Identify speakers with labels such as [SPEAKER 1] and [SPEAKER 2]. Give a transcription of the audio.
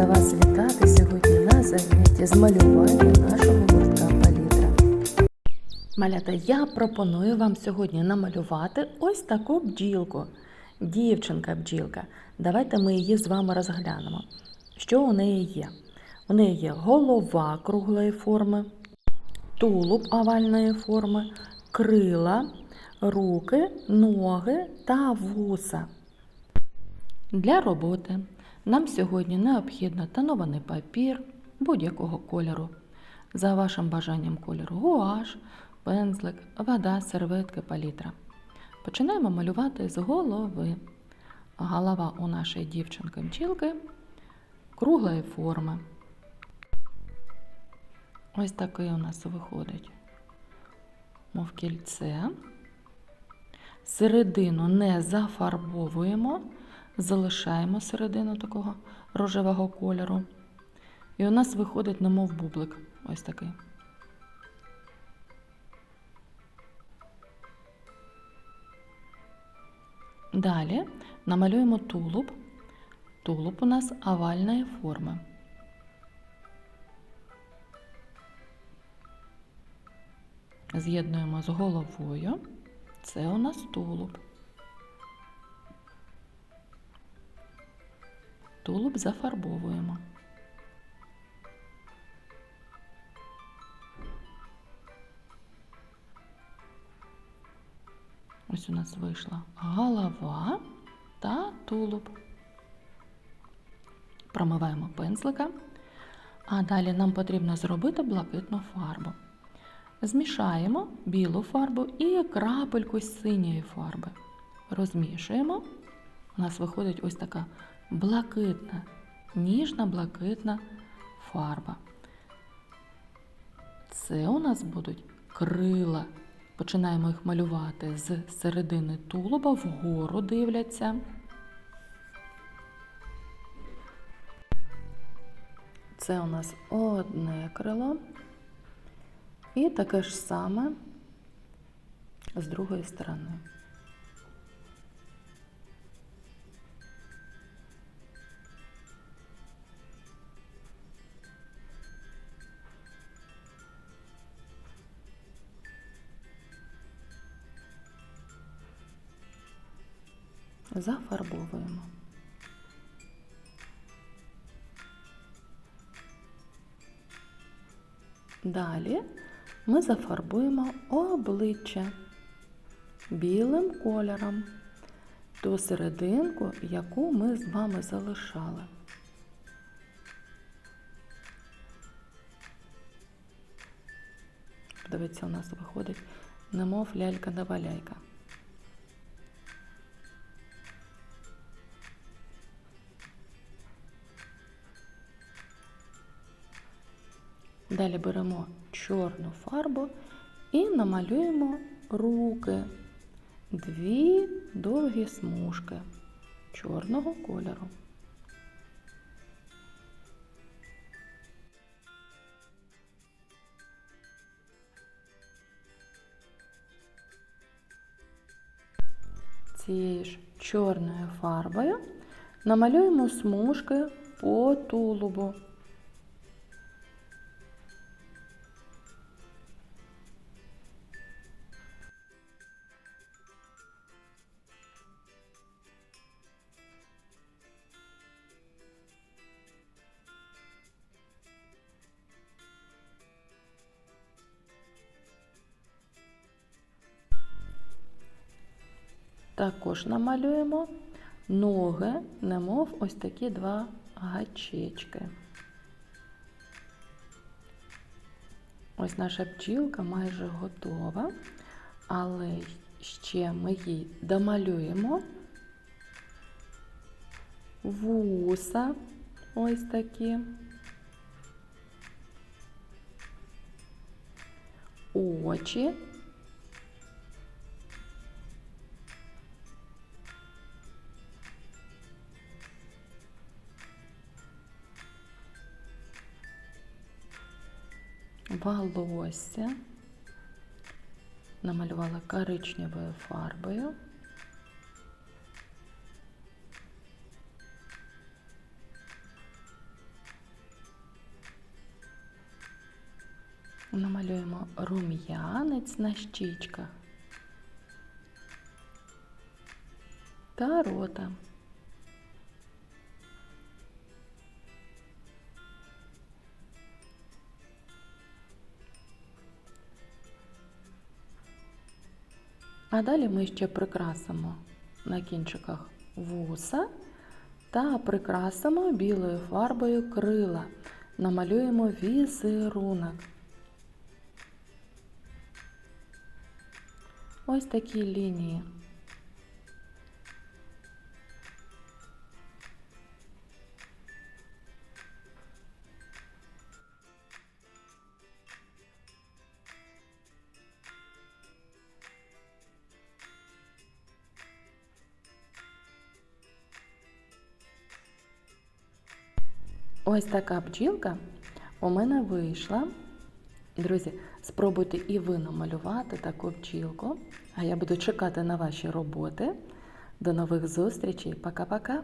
[SPEAKER 1] рада вас вітати сьогодні на занятті з малювання нашого гуртка палітра. Малята, я пропоную вам сьогодні намалювати ось таку бджілку. Дівчинка-бджілка. Давайте ми її з вами розглянемо. Що у неї є? У неї є голова круглої форми, тулуб овальної форми, крила, руки, ноги та вуса. Для роботи нам сьогодні необхідно тонований папір будь-якого кольору. За вашим бажанням кольору гуаш, пензлик, вода, серветки, палітра. Починаємо малювати з голови. Голова у нашої дівчинки бджілки круглої форми. Ось такий у нас виходить, мов кільце. Середину не зафарбовуємо, залишаємо середину такого рожевого кольору. І у нас виходить, немов бублик. Ось такий. Далі намалюємо тулуб. Тулуб у нас овальної форми. З'єднуємо з головою. Це у нас тулуб. Тулуб зафарбовуємо. Ось у нас вийшла голова та тулуб. Промиваємо пензлика. А далі нам потрібно зробити блакитну фарбу. Змішаємо білу фарбу і крапельку синьої фарби. Розмішуємо. У нас виходить ось така блакитна, ніжна блакитна фарба. Це у нас будуть крила. Починаємо їх малювати з середини тулуба, вгору дивляться. Це у нас одне крило. І таке ж саме з другої сторони. Зафарбовуємо. Далі ми зафарбуємо обличчя білим кольором ту серединку, яку ми з вами залишали. Дивіться, у нас виходить немов лялька Далі беремо чорну фарбу і намалюємо руки, дві довгі смужки чорного кольору. Цією ж чорною фарбою намалюємо смужки по тулубу. Також намалюємо ноги, немов ось такі два гачечки. Ось наша бджілка майже готова, але ще ми їй домалюємо вуса ось такі. Очі волосся, намалювала коричневою фарбою. Намалюємо рум'янець на щічках та рота. А далі ми ще прикрасимо на кінчиках вуса та прикрасимо білою фарбою крила. Намалюємо візерунок. Ось такі лінії. Ось така бджілка у мене вийшла. Друзі, спробуйте і ви намалювати таку бджілку. А я буду чекати на ваші роботи. До нових зустрічей. Пока-пока!